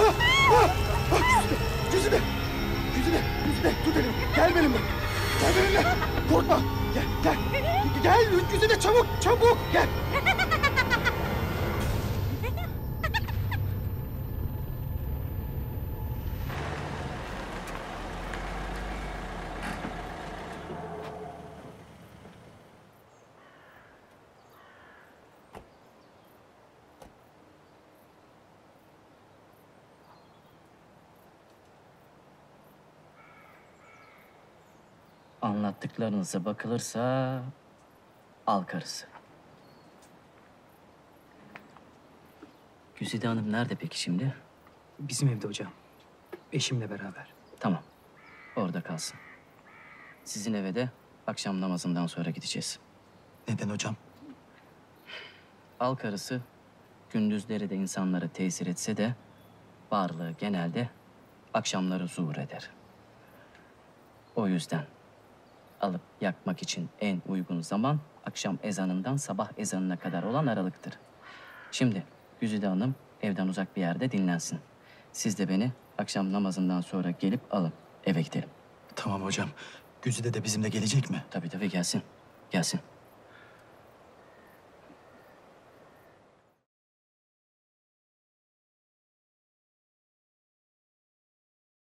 Ah, ah, ah, yüzüne, yüzüne, yüzüne, tut elimi. Gel benimle, gel benimle. Korkma, gel, gel. Gel, yüzüne çabuk, çabuk, gel. Anlattıklarınıza bakılırsa al karısı. Güzide Hanım nerede peki şimdi? Bizim evde hocam. Eşimle beraber. Tamam. Orada kalsın. Sizin eve de akşam namazından sonra gideceğiz. Neden hocam? Al karısı gündüzleri de insanlara tesir etse de varlığı genelde akşamları zuhur eder. O yüzden alıp yakmak için en uygun zaman akşam ezanından sabah ezanına kadar olan aralıktır. Şimdi Güzide Hanım evden uzak bir yerde dinlensin. Siz de beni akşam namazından sonra gelip alın. Eve gidelim. Tamam hocam. Güzide de bizimle gelecek mi? Tabii tabii gelsin. Gelsin.